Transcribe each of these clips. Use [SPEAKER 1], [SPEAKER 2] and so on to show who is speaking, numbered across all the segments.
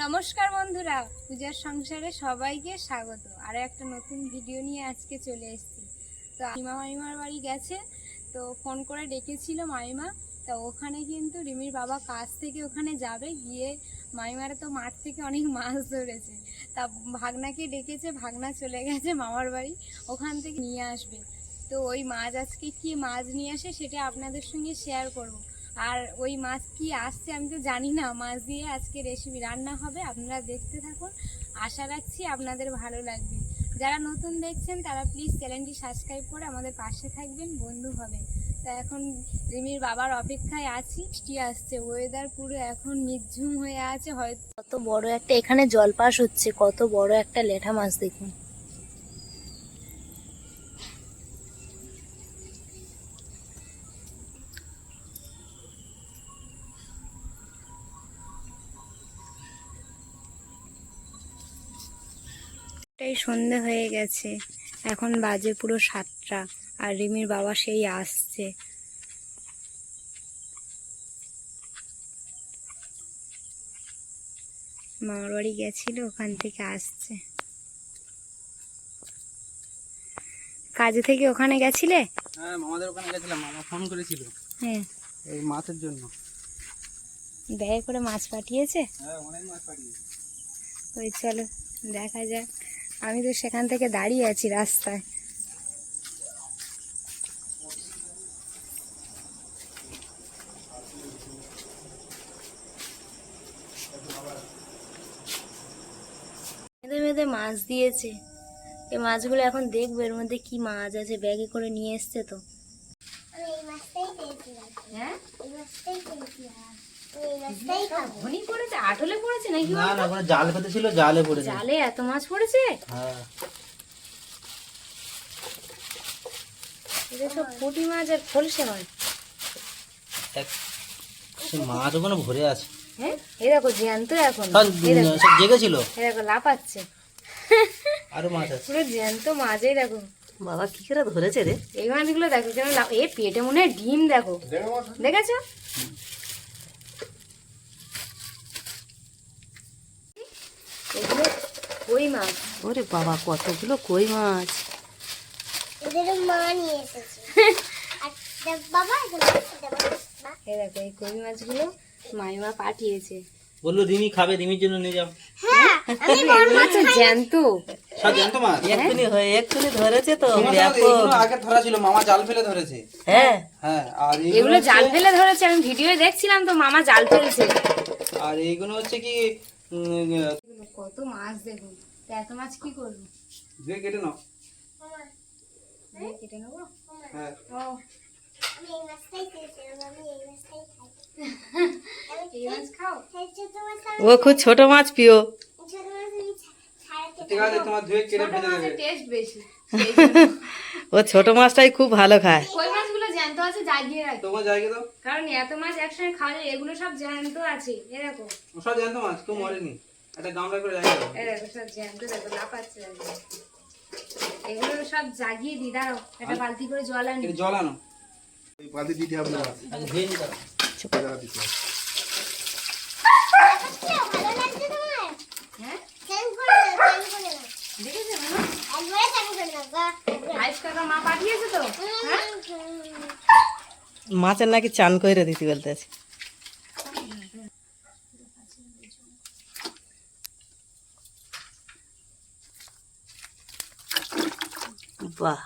[SPEAKER 1] নমস্কার বন্ধুরা, পূজার সংসারে সবাইকে স্বাগত। আর একটা নতুন ভিডিও নিয়ে আজকে চলে এসেছি। তো মামিমা মামিমার বাড়ি গেছে, তো ফোন করে ডেকেছিল মামিমা তা ওখানে কিন্তু রিমির বাবা কাজ থেকে ওখানে যাবে, গিয়ে মামিমারা তো মাঠ থেকে অনেক মাছ ধরেছে। তা ভাগনাকে ডেকেছে, ভাগনা চলে গেছে মামার বাড়ি, ওখান থেকে নিয়ে আসবে। তো ওই মাছ আজকে কি মাছ নিয়ে আসে সেটা আপনাদের সঙ্গে শেয়ার করব। আর ওই মাছ কি আসছে আমি তো জানি না। মাছ দিয়ে আজকে রেসিপি রান্না হবে, আপনারা দেখতে থাকুন। আশা রাখছি আপনাদের ভালো লাগবে। যারা নতুন দেখছেন, তারা প্লিজ চ্যানেলটি সাবস্ক্রাইব করে আমাদের পাশে থাকবেন, বন্ধু হবেন। তা এখন রিমির বাবার অপেক্ষায় আছি, বৃষ্টি আসছে ওয়েদার পুরো এখন নির্ঝুম হয়ে আছে, হয়তো
[SPEAKER 2] কত বড় একটা এখানে জলপাস হচ্ছে, কত বড় একটা লেঠা মাছ দেখুন।
[SPEAKER 1] এটাই সন্ধে হয়ে গেছে। এখন বাজে পুরো সাতটা আর রিমির বাবা সেই আসছে। মামার বাড়ি গেছিল ওখান থেকে আসছে। কাজে থেকে ওখানে গেছিলে?
[SPEAKER 3] হ্যাঁ মামাদের ওখানে গেছিলাম। মামা ফোন করেছিল।
[SPEAKER 1] হ্যাঁ।
[SPEAKER 3] এই মাছের জন্য।
[SPEAKER 1] ব্যাগে করে মাছ পাঠিয়েছে?
[SPEAKER 3] হ্যাঁ অনেক মাছ পাঠিয়েছে।
[SPEAKER 1] ওই চলো দেখা যাক। আমি তো সেখান থেকে দাঁড়িয়ে আছি রাস্তায়।
[SPEAKER 2] বেঁধে বেঁধে মাছ দিয়েছে। এই মাছগুলো এখন দেখব এর মধ্যে কি মাছ আছে ব্যাগে করে নিয়ে এসছে তো। হ্যাঁ? ঘনি পড়েছে আটলে পড়েছে নাকি
[SPEAKER 3] না না ওখানে জাল পেতে ছিল জালে পড়েছে।
[SPEAKER 2] জালে এত মাছ পড়েছে?
[SPEAKER 3] হ্যাঁ।
[SPEAKER 2] এটা সব পুঁটি মাছ আর খলসে মাছ
[SPEAKER 3] মাছ ওখানে ভরে আছে।
[SPEAKER 2] হ্যাঁ? এই দেখো জ্যান্ত এখন।
[SPEAKER 3] জেগেছিল।
[SPEAKER 2] এই দেখো লাফাচ্ছে।
[SPEAKER 3] আরও মাছ আছে।
[SPEAKER 2] পুরো জ্যান্ত মাছ এই দেখো।
[SPEAKER 3] বাবা কি করে ধরেছে রে?
[SPEAKER 2] এই মাছগুলো দেখো কেন লাফ- এ পেটে মনে হয় ডিম দেখো। দেখেছ? এগুলো কই মাছ?
[SPEAKER 4] ওরে বাবা কতগুলো কই মাছ?
[SPEAKER 5] এদের মা নিয়ে এসেছে। বাবা এগুলো দেখ বাবা।
[SPEAKER 2] এই দেখো এই কই মাছগুলো মাইমা পাঠিয়েছে।
[SPEAKER 3] বলল রিমি খাবে রিমির জন্য নিয়ে যাও।
[SPEAKER 5] হ্যাঁ
[SPEAKER 2] জ্যান্ত।
[SPEAKER 3] সব মাছ?
[SPEAKER 4] এক্ষুনি হয়ে এক্ষুনি ধরেছে তো
[SPEAKER 3] এগুলো আগে ধরা ছিল মামা জাল ফেলে ধরেছে।
[SPEAKER 4] হ্যাঁ।
[SPEAKER 3] হ্যাঁ আর
[SPEAKER 2] এগুলো জাল ফেলে ধরেছে আমি ভিডিও দেখছিলাম তো মামা জাল ফেলেছে।
[SPEAKER 3] আর এইগুলো হচ্ছে কি উম,
[SPEAKER 2] কত মাছ দেখুন তো এত মাছ কি করব?
[SPEAKER 3] কেটে নাও।
[SPEAKER 2] কেটে নেব?
[SPEAKER 3] হ্যাঁ।
[SPEAKER 2] ও।
[SPEAKER 4] খুব ছোট মাছ প্রিয়। ও ছোট মাছটাই খুব ভালো খায়।
[SPEAKER 2] জ্যান্ত আছে জাগিয়ে রাখি।
[SPEAKER 3] তোমার জায়গা দাও।
[SPEAKER 2] কারণ এত মাছ একসঙ্গে খাওয়া যায় এগুলো সব জ্যান্ত আছে এরকম।
[SPEAKER 3] ও সব জানতো মাছ কেউ মরেনি। একটা গামলা করে দাও।
[SPEAKER 2] সব জ্যান্ত দেখো লাফাচ্ছে এগুলো সব জাগিয়ে দি দাঁড়াও একটা বালতি করে জল আনি।
[SPEAKER 3] এটা জল আনো।
[SPEAKER 6] বালতি দিতে হবে না।
[SPEAKER 3] আগে ধুয়ে নিতে হবে।
[SPEAKER 6] জায়গা দিতে হবে।
[SPEAKER 5] ভালো লাগছে তোমার
[SPEAKER 2] হ্যাঁ?
[SPEAKER 5] চান করে নাও চান করে নাও
[SPEAKER 2] দেখেছ মামা?
[SPEAKER 5] একবারে চান করে নাও বা
[SPEAKER 2] আইস কাকা মা পাঠিয়েছে তো হ্যাঁ
[SPEAKER 4] মাছের নাকি চান করে দিতে বলতেছে বাহ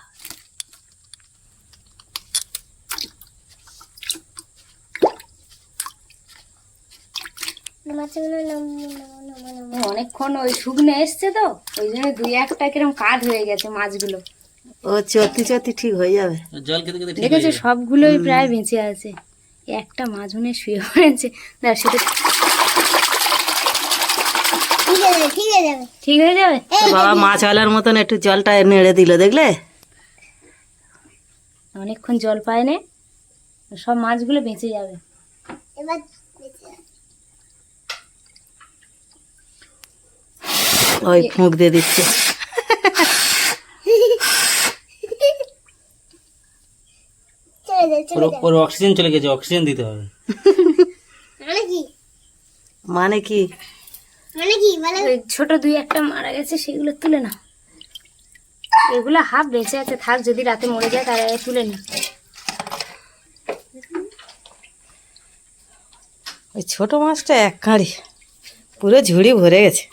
[SPEAKER 2] অনেকক্ষণ ওই শুকনো এসছে তো ওই জন্য দুই একটা কিরম কাঠ হয়ে গেছে মাছগুলো।
[SPEAKER 4] ও চত্তি চত্তি ঠিক হয়ে যাবে।
[SPEAKER 2] দেখেছ সবগুলোই প্রায় বেঁচে আছে। একটা মাছ মনে শুয়ে পড়েছে। না সেটা
[SPEAKER 5] ঠিক আছে যাবে।
[SPEAKER 2] ঠিক হয়ে যাবে?
[SPEAKER 4] বাবা মাছওয়ালার মতন একটু জলটা নেড়ে দিল দেখলে?
[SPEAKER 2] অনেকক্ষণ জল পায় না সব মাছগুলো বেঁচে যাবে।
[SPEAKER 4] ওই ফুঁক দিয়ে দিচ্ছে।
[SPEAKER 3] ওর অক্সিজেন চলে গেছে অক্সিজেন দিতে হবে।
[SPEAKER 5] মানে কি?
[SPEAKER 2] ছোট দুই একটা মারা গেছে সেগুলো তুলে না এগুলো হাফ বেঁচে আছে থাক যদি রাতে মরে যায় তার আগে তুলে না।
[SPEAKER 4] ওই ছোট মাছটা এক কাঁড়ি পুরো ঝুড়ি ভরে গেছে।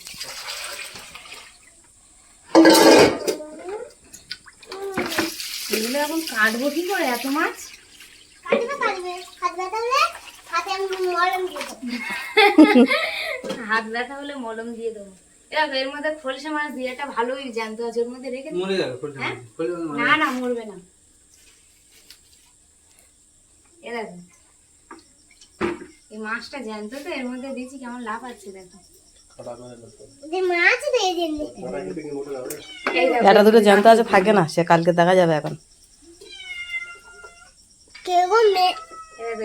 [SPEAKER 2] এগুলো এখন কাটবো কি করে এত মাছ?
[SPEAKER 5] কাটবে কাটবে। হাত ব্যথা হলে হাতে আমি মলম দিয়ে দেবো।
[SPEAKER 2] হাত ব্যথা হলে মলম দিয়ে দেবো। এরা এর মধ্যে খোলসা মাছ দিয়ে একটা ভালোই জ্যান্ত আছে ওর মধ্যে রেখে
[SPEAKER 3] মরে যাবে খোলসা মাছ।
[SPEAKER 2] না না মরবে না। এই মাছটা জ্যান্ত তো এর মধ্যে দিয়েছি কেমন লাভ আছে দেখো।
[SPEAKER 4] দুটো আছে থাকে না সে কালকে দেখা যাবে এখন।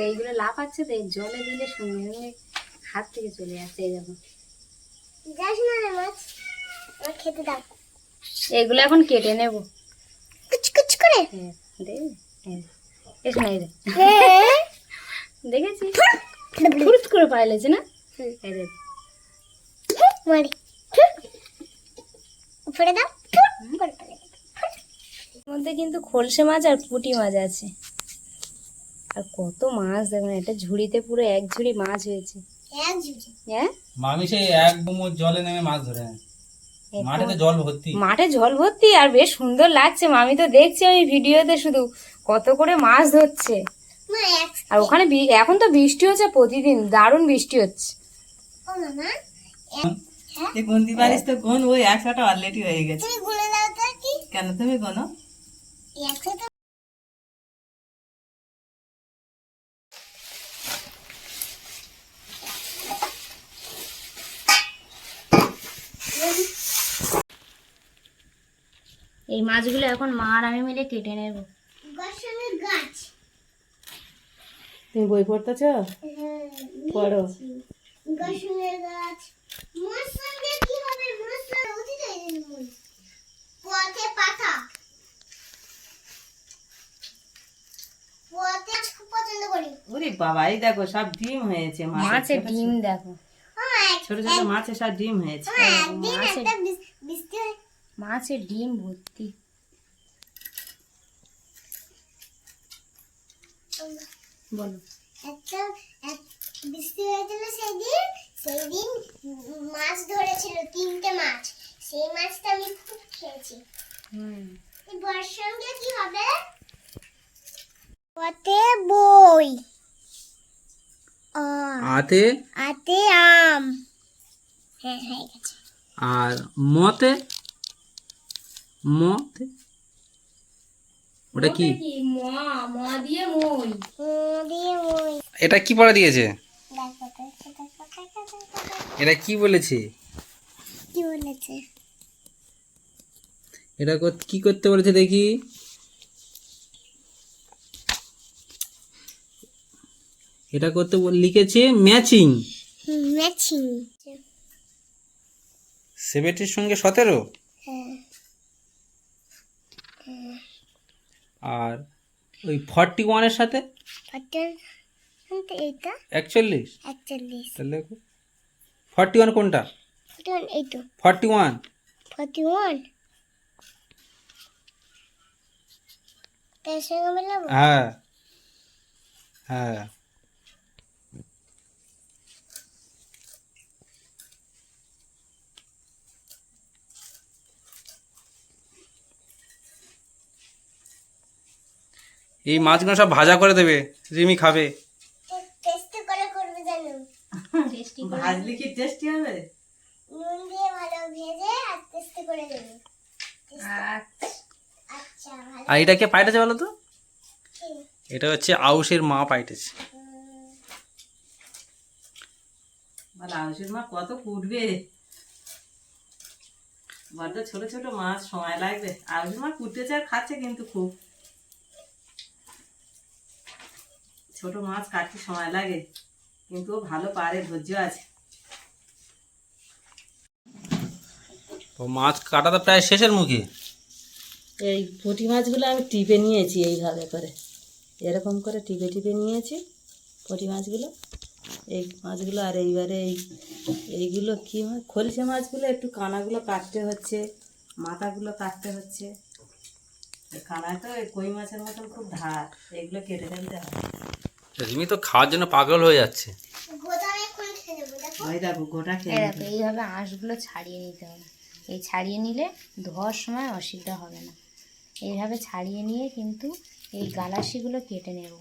[SPEAKER 2] এইগুলো লাভ আছে তো জলে দিলে সঙ্গে হাত থেকে চলে যাচ্ছে এই দেখো।
[SPEAKER 5] যাস না রে মাছ আমার খেতে দাও।
[SPEAKER 2] এগুলো এখন কেটে নেব।
[SPEAKER 5] কুচ কুচ করে।
[SPEAKER 2] হ্যাঁ হ্যাঁ না এই
[SPEAKER 5] হ্যাঁ।
[SPEAKER 2] দেখেছি? ফুরুত করে পাইলেছে না? এই দেখ।
[SPEAKER 5] মারি। উপরে দাও।
[SPEAKER 2] মধ্যে কিন্তু খলসে মাছ আর পুঁটি মাছ আছে। আর কত মাছ দেখুন এটা ঝুড়িতে পুরো এক ঝুড়ি মাছ হয়েছে। হ্যাঁ?
[SPEAKER 3] মামি সেই এক বুমুর জলে নেমে মাছ ধরে মাঠে তো জল ভর্তি।
[SPEAKER 2] মাঠে জল ভর্তি আর বেশ সুন্দর লাগছে। মামি তো দেখছি আমি ভিডিওতে শুধু কত করে মাছ ধরছে। আর ওখানে এখন তো বৃষ্টি হচ্ছে প্রতিদিন দারুণ বৃষ্টি হচ্ছে।
[SPEAKER 4] এই গুনতি পারিস তো গুন ওই একশোটা অলরেডি হয়ে গেছে।
[SPEAKER 5] তুমি গুলে দাও তো কি।
[SPEAKER 4] কেন তুমি গোনো
[SPEAKER 2] এই মাছগুলো এখন মা আর আমি মিলে কেটে নেব।
[SPEAKER 5] গাছ।
[SPEAKER 4] তুমি বই পড়তেছ?
[SPEAKER 5] হ্যাঁ
[SPEAKER 4] পড়ো।
[SPEAKER 5] গসনের গাছ। মোর সঙ্গে কি হবে মোর উঠে যাই পথে পাতা। পথে খুব পছন্দ করি।
[SPEAKER 4] ওরে বাবা এই দেখো সব ডিম হয়েছে
[SPEAKER 2] মাছের ডিম দেখো।
[SPEAKER 5] এক-
[SPEAKER 4] ছোট ছোট মাছের সব ডিম হয়েছে।
[SPEAKER 5] মামা
[SPEAKER 2] মাছের ডিম ভর্তি। বলো।
[SPEAKER 5] একটা বৃষ্টি হয়েছিল সেদিন সেই দিন মাছ ধরেছিল তিনটে মাছ। সেই মাছটা আমি খুব খেয়েছি।
[SPEAKER 2] হুম।
[SPEAKER 5] এই বর্ষাঙ্গে কি হবে? পথে বই
[SPEAKER 3] আতে?
[SPEAKER 5] আতে আম। হ্যাঁ হয়ে গেছে।
[SPEAKER 3] আর মতে? মতে ওটা কি?
[SPEAKER 2] কি? মা মা দিয়ে মই।
[SPEAKER 5] উম, দিয়ে বই
[SPEAKER 3] এটা কি পড়া দিয়েছে। এটা কি বলেছে?
[SPEAKER 5] কি বলেছে?
[SPEAKER 3] এটা কি করতে বলেছে দেখি? এটা করতে বল- লিখেছে ম্যাচিং।
[SPEAKER 5] ম্যাচিং।
[SPEAKER 3] সেভেন্টির সঙ্গে সতেরো
[SPEAKER 5] হ্যাঁ
[SPEAKER 3] আর ওই ফর্টি ওয়ানের সাথে?
[SPEAKER 5] এইটা?
[SPEAKER 3] একচল্লিশ? তাহলে ফর্টি ওয়ান কোনটা?
[SPEAKER 5] ফর্টি
[SPEAKER 3] ওয়ান
[SPEAKER 5] ফর্টি ওয়ান
[SPEAKER 3] হ্যাঁ। হ্যাঁ। এই মাছগুলো সব ভাজা করে দেবে রিমি খাবে।
[SPEAKER 5] টেস্ট করে করবে জানো।
[SPEAKER 4] ভাজলে কি টেস্টি হবে?
[SPEAKER 5] নুন দিয়ে ভালো ভেজে আর টেস্ট করে দেবে। আচ্ছা ভালো।
[SPEAKER 3] আর এটা কে পাইটেছে বলো তো? এটা হচ্ছে আউশের মা পাইটেছে।
[SPEAKER 4] আউশের মা কত কুটবে? বড্ড ছোট ছোট মাছ সময় লাগবে। আউশের মা কুটতেছে আর খাচ্ছে কিন্তু খুব। ছোট মাছ কাটতে সময় লাগে কিন্তু ভালো পারে ধৈর্য আছে।
[SPEAKER 3] ও মাছ কাটা তো প্রায় শেষের মুখে।
[SPEAKER 4] এই পুঁটি মাছগুলো আমি টিপে নিয়েছি এইভাবে করে। এরকম করে টিপে টিপে নিয়েছি পুঁটি মাছগুলো। এই মাছগুলো আর এইবারে এই এইগুলো কী মাছ খলসে মাছগুলো একটু কানাগুলো কাটতে হচ্ছে মাথাগুলো কাটতে হচ্ছে। কানায় তো কই মাছের মতন খুব ধার এগুলো কেটে ফেলতে হয়।
[SPEAKER 3] রিমি তো খাওয়ার জন্য পাগল হয়ে যাচ্ছে।
[SPEAKER 2] এইভাবে আঁশগুলো ছাড়িয়ে নিতে হবে। এই ছাড়িয়ে নিলে ধোয়ার সময় অসুবিধা হবে না। এইভাবে ছাড়িয়ে নিয়ে কিন্তু এই গালাসিগুলো কেটে নেব।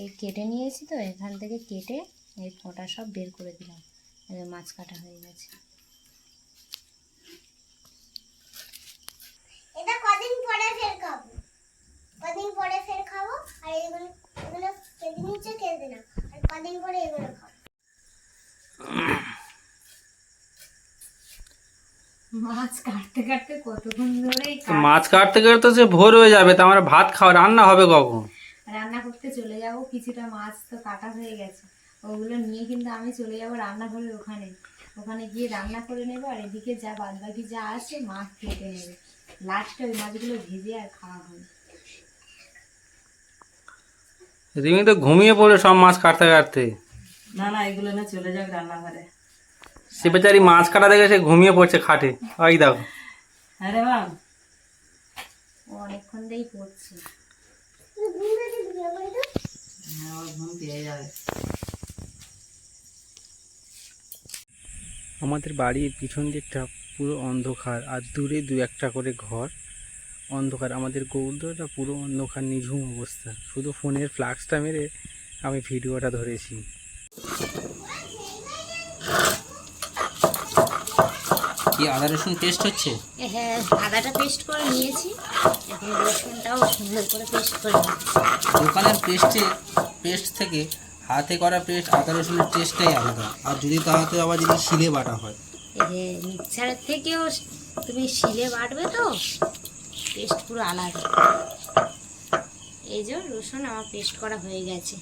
[SPEAKER 2] এই কেটে নিয়েছি তো এখান থেকে কেটে এই ফোঁটা সব বের করে দিলাম। মাছ কাটা হয়ে গেছে।
[SPEAKER 5] এটা কদিন পরে ফের খাব? কদিন পরে ফের খাব? আর এগুলো এগুলো কেটে নিচ্ছে কেটে না। আর কদিন পরে এগুলো খাব
[SPEAKER 1] মাছ কাটতে কাটতে কতক্ষণ ধরে
[SPEAKER 3] মাছ কাটতে কাটতে সে ভোর হয়ে যাবে তো আমার ভাত খাওয়া রান্না হবে কখন?
[SPEAKER 1] রান্না করতে চলে যাব কিছুটা মাছ তো কাটা হয়ে গেছে। ওগুলো নিয়ে কিন্তু আমি চলে যাব রান্নাঘরের ওখানে। ওখানে গিয়ে রান্না করে নেব আর এদিকে যা বাদ বাকি যা আছে মাছ কেটে নেবে। লাস্টে ওই মাছগুলো ভেজে আর খাওয়া হবে।
[SPEAKER 3] রিমি তো ঘুমিয়ে পড়ল সব মাছ কাটতে কাটতে।
[SPEAKER 4] না না এগুলো না চলে যাক রান্নাঘরে।
[SPEAKER 3] সে বেচারি মাছ কাটা দেখে সে ঘুমিয়ে পড়ছে খাটে। ওই দেখো।
[SPEAKER 4] হ্যাঁ রে মা।
[SPEAKER 2] ও অনেকক্ষণ দিয়েই পড়ছে।
[SPEAKER 4] হ্যাঁ
[SPEAKER 3] আমাদের বাড়ির পিছন দিকটা পুরো অন্ধকার আর দূরে দু একটা করে ঘর। অন্ধকার আমাদের গৌরটা পুরো অন্ধকার নিঝুম অবস্থা। শুধু ফোনের ফ্লাক্সটা মেরে আমি ভিডিওটা ধরেছি। কি আদা রসুন পেস্ট হচ্ছে?
[SPEAKER 2] হ্যাঁ আদাটা পেস্ট করে নিয়েছি। এখন রসুনটাও সুন্দর করে পেস্ট করে
[SPEAKER 3] দোকানের পেস্টে পেস্ট থেকে হাতে করা পেস্ট আদা রসুনের টেস্টটাই আলাদা। আর যদি তাহাতে আবার যদি শিলে বাটা হয়?
[SPEAKER 2] এই মিক্সারের থেকেও তুমি শিলে বাটবে তো? পেস্ট পুরো আলাদা। এই যে রসুন আমার পেস্ট করা হয়ে গেছে।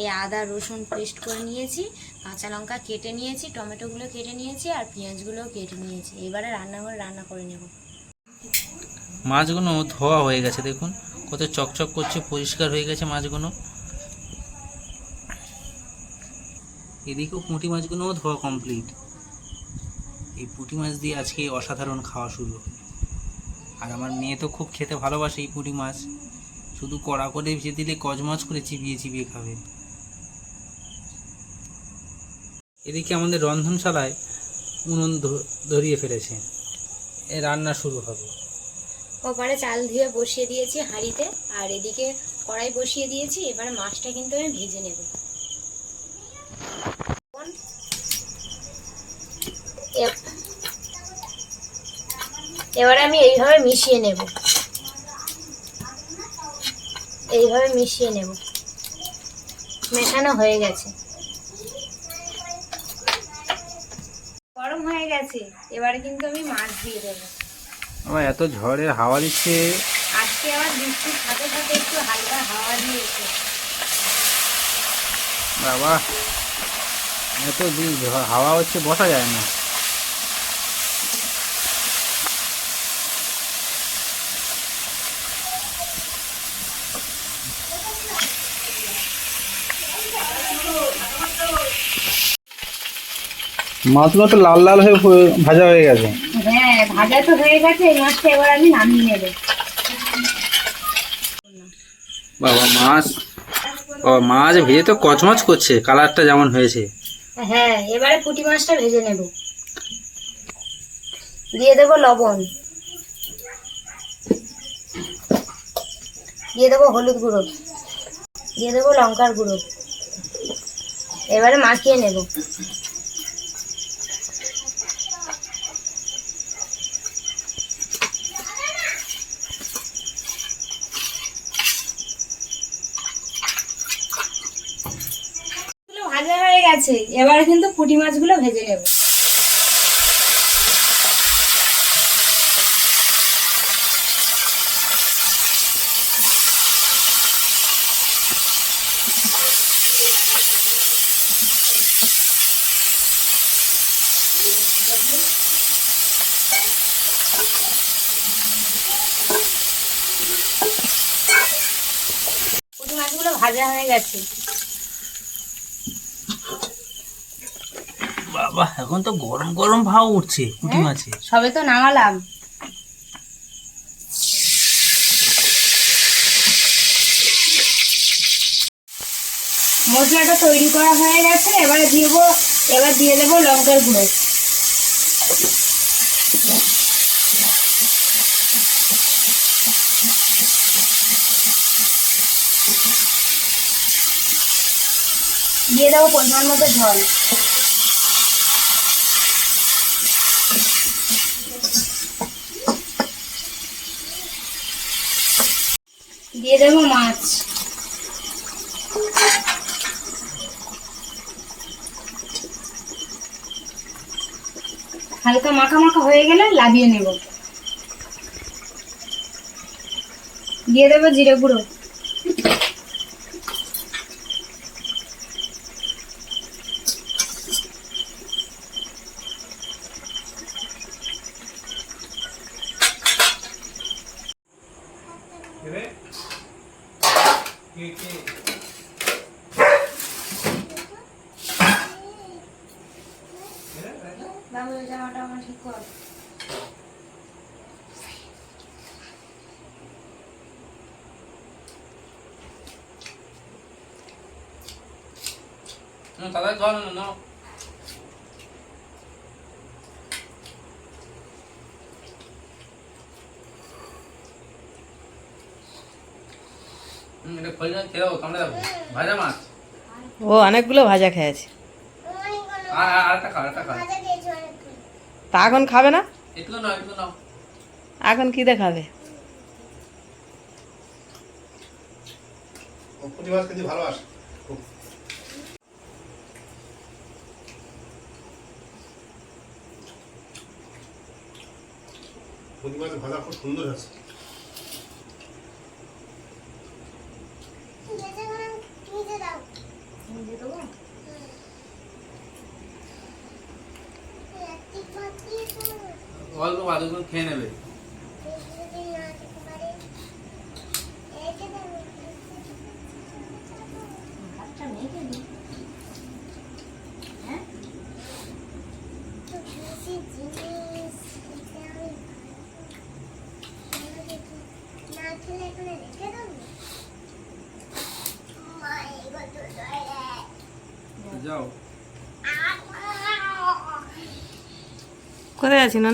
[SPEAKER 2] এই আদা, রসুন পেস্ট করে নিয়েছি, কাঁচা লঙ্কা কেটে নিয়েছি, টমেটোগুলো কেটে নিয়েছি আর পেঁয়াজগুলোও কেটে নিয়েছি। এবারে রান্নাঘরে রান্না করে নেব।
[SPEAKER 3] মাছগুলো ধোয়া হয়ে গেছে, দেখুন। কত চকচক করছে, পরিষ্কার হয়ে গেছে মাছগুলো। এদিকেও পুঁটি মাছগুলোও ধোয়া কমপ্লিট এই পুঁটি মাছ দিয়ে আজকে অসাধারণ খাওয়া শুরু। হবে। আর আমার মেয়ে তো খুব খেতে ভালোবাসে এই পুঁটি মাছ। শুধু কড়া করে ভেজে দিলে কচ মাছ করে চিবিয়ে চিবিয়ে খাবে। এদিকে আমাদের রন্ধনশালায় উনুন ধরিয়ে ফেলেছে। এ রান্না শুরু হবে।
[SPEAKER 2] ওপারে চাল ধুয়ে বসিয়ে দিয়েছি হাঁড়িতে, আর এদিকে কড়াই বসিয়ে দিয়েছি, এবারে মাছটা কিন্তু আমি ভেজে নেব এ- এবারে আমি এইভাবে মিশিয়ে নেব। এইভাবে মিশিয়ে নেব। মেশানো হয়ে গেছে।
[SPEAKER 1] গরম হয়ে গেছে। এবারে কিন্তু আমি মাছ দিয়ে দেবো।
[SPEAKER 3] আমার এত ঝড়ের হাওয়া দিচ্ছে।
[SPEAKER 1] আজকে আবার বৃষ্টির সাথে সাথে একটু হালকা হাওয়া দিয়েছে।
[SPEAKER 3] বাবা এত হাওয়া হচ্ছে বসা যায় না। মাছগুলো তো লাল লাল হয়ে প- ভাজা হয়ে গেছে।
[SPEAKER 1] হ্যাঁ ভাজা তো হয়ে গেছে এই মাছটা এবার আমি নামিয়ে নেব।
[SPEAKER 3] বাবা মাছ ও মাছ ভেজে তো কচমচ করছে কালারটা যেমন হয়েছে।
[SPEAKER 2] হ্যাঁ এবারে পুঁটি মাছটা ভেজে নেব। দিয়ে দেবো লবণ। দিয়ে দেবো হলুদ গুঁড়ো। দিয়ে দেবো লঙ্কার গুঁড়ো। এবারে মাখিয়ে নেব
[SPEAKER 1] এগুলো হয়ে এবারে কিন্তু পুঁটি মাছগুলো ভেজে নেব
[SPEAKER 2] পুঁটি মাছগুলো ভাজা হয়ে গেছে
[SPEAKER 3] বাবা এখন তো গরম গরম ভাব উঠছে পুঁটি মাছে
[SPEAKER 2] সবে তো নামালাম। মশলাটা তৈরি করা হয়ে গেছে এবারে দিব এবার দিয়ে দেবো লঙ্কার গুঁড়ো। দিয়ে দেবো পরিমাণ মতো জল। দিয়ে দেবো মাছ। হালকা মাখা মাখা হয়ে গেলে লাগিয়ে নেব। দিয়ে দেবো জিরে গুঁড়ো বাবু জামাটা আমার ঠিক কর
[SPEAKER 3] দাদা জল না এটা খোঁজ খেয়ে কামড়ে যাব ভাজা মাছ
[SPEAKER 4] ও অনেকগুলো ভাজা খেয়েছে
[SPEAKER 5] অনেকগুলো
[SPEAKER 3] আর আর আরেকটা খা আরেকটা খা
[SPEAKER 5] ভাজা খেয়েছি। অনেকগুলো
[SPEAKER 4] তা এখন খাবে না? এখন কি দেখাবে
[SPEAKER 6] ও পুঁটি মাছ খুব। ভাজা খুব সুন্দর আছে
[SPEAKER 5] তো
[SPEAKER 3] অল্প ভাজা খেয়ে নেবে
[SPEAKER 5] যদি না খেতে পারে এইটা দাও
[SPEAKER 2] ভাতটা মেখে দিই হ্যাঁ
[SPEAKER 5] তো বেশি জিনিস এটা আমি ভালো দেখি। না খেলে এখানে রেখে দাও মাই গত দয়া
[SPEAKER 3] যাও।
[SPEAKER 4] কোথায় আছি না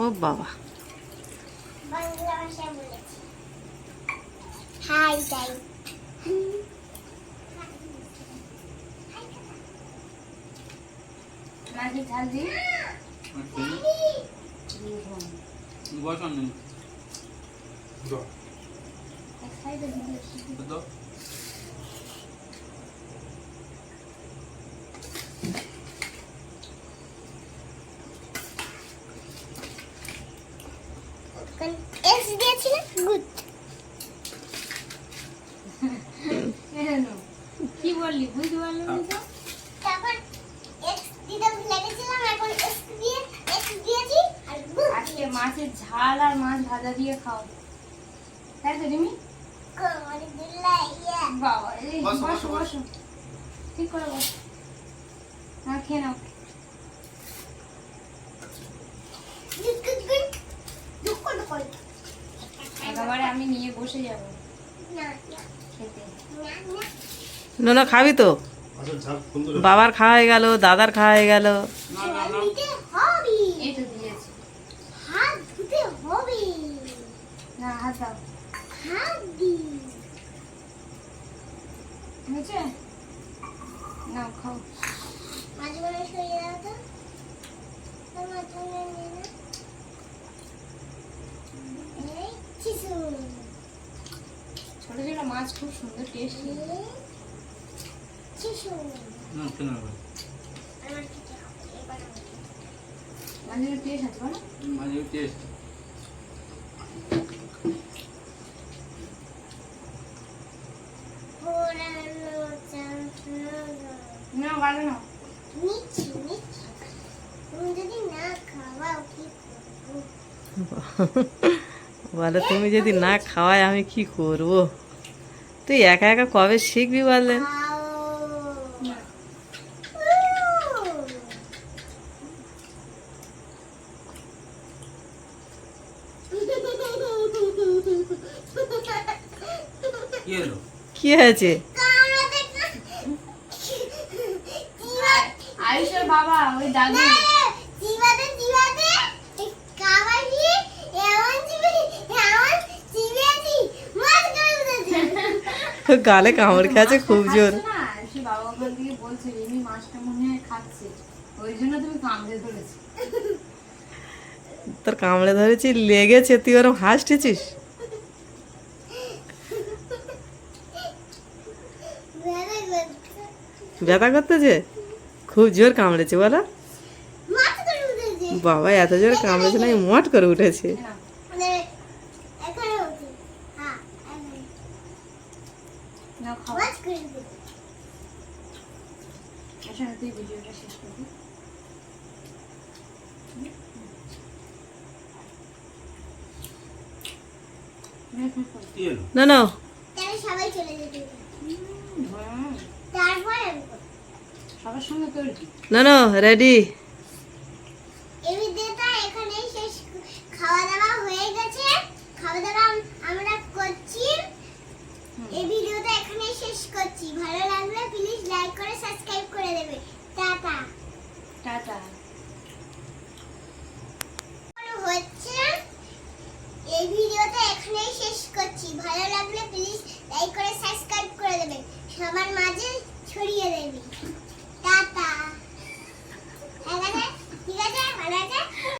[SPEAKER 4] ও বাবা।
[SPEAKER 5] হাই
[SPEAKER 2] ঝাল
[SPEAKER 3] বসন
[SPEAKER 6] জল।
[SPEAKER 2] এক সাইডে দিলে
[SPEAKER 3] তো
[SPEAKER 5] এক্স দিয়েছিলে গুড
[SPEAKER 2] কি বললি? বুঝতে পারলাম না তো?
[SPEAKER 5] তারপর এক্স দিতে লেগেছিলাম এখন এক্স দিয়ে এক্স দিয়েছি আর গুড
[SPEAKER 2] আজকে মাছের ঝাল আর মাছ ভাজা দিয়ে খাও তাই তো রিমি?
[SPEAKER 5] কোমরে দিলাই ইয়া
[SPEAKER 2] বাবা এই
[SPEAKER 3] বসো,
[SPEAKER 2] বসো ঠিক করে বসো। হ্যাঁ খেয়ে নাও
[SPEAKER 5] গুড গুড গুড দুঃখ দুঃখ
[SPEAKER 2] একেবারে আমি নিয়ে বসে যাব।
[SPEAKER 4] নোনা খাবি তো।
[SPEAKER 6] আছে।
[SPEAKER 4] বাবার খাওয়া হয়ে গেল দাদার খাওয়া হয়ে গেল।
[SPEAKER 2] না হাত দাও
[SPEAKER 5] হাত দি
[SPEAKER 2] হয়েছে নাও খাও
[SPEAKER 5] মাঝে মাঝে সরিয়ে দাও তো তোমার জন্য নিয়ে না এই চিসু
[SPEAKER 2] ছোট ছোট মাছ খুব সুন্দর টেস্টি
[SPEAKER 5] চিসু
[SPEAKER 3] না কেন হবে
[SPEAKER 5] আমার খেতে হবে এবার আমার খেতে
[SPEAKER 2] মাঝে টেস্ট আছে বলো।
[SPEAKER 3] মাঝে টেস্ট
[SPEAKER 5] পোড়ানো চামড়া
[SPEAKER 2] না ভালো না।
[SPEAKER 5] নিচ্ছি নিচ্ছি তুমি যদি না খাওয়াও কি
[SPEAKER 4] বলে তুমি যদি না খাওয়াই আমি কি করব? তুই একা একা কবে শিখবি বললেন
[SPEAKER 5] খাও
[SPEAKER 2] না
[SPEAKER 5] উহ,
[SPEAKER 3] কি হলো
[SPEAKER 1] কি হয়েছে?
[SPEAKER 2] আয়ুষের বাবা ওই দাদু।
[SPEAKER 5] কাবাডি এমন এমন মাছ
[SPEAKER 1] গালে কামড় খেয়েছে খুব জোর।
[SPEAKER 2] সে বাবা ওখান থেকে বলছে রিমি মাছটা মনে হয় খাচ্ছে। ওই জন্য তুমি কামড়ে ধরেছো।
[SPEAKER 1] তোর কামড়ে ধরেছি লেগেছে তুই ওরম হাসতেছিস? ব্যথা করতেছে? খুব জোর কামড়েছে বলো। বাবা এত জোর কামড়েছে না মট করে উঠেছে।
[SPEAKER 5] মানে হ্যাঁ
[SPEAKER 2] না
[SPEAKER 1] না।
[SPEAKER 5] সবাই চলে যেতে।
[SPEAKER 1] না না রেডি
[SPEAKER 5] এখানেই শেষ। খাওয়া দাওয়া হয়ে গেছে। খাওয়া দাওয়া আমরা করছি। এই ভিডিওটা এখানেই শেষ করছি। ভালো লাগলে প্লিজ লাইক করে সাবস্ক্রাইব করে দেবে। টাটা।
[SPEAKER 2] টাটা।
[SPEAKER 5] হচ্ছে। এই ভিডিওটা এখানেই শেষ করছি। ভালো লাগলে প্লিজ লাইক করে সাবস্ক্রাইব করে দেবে। সবার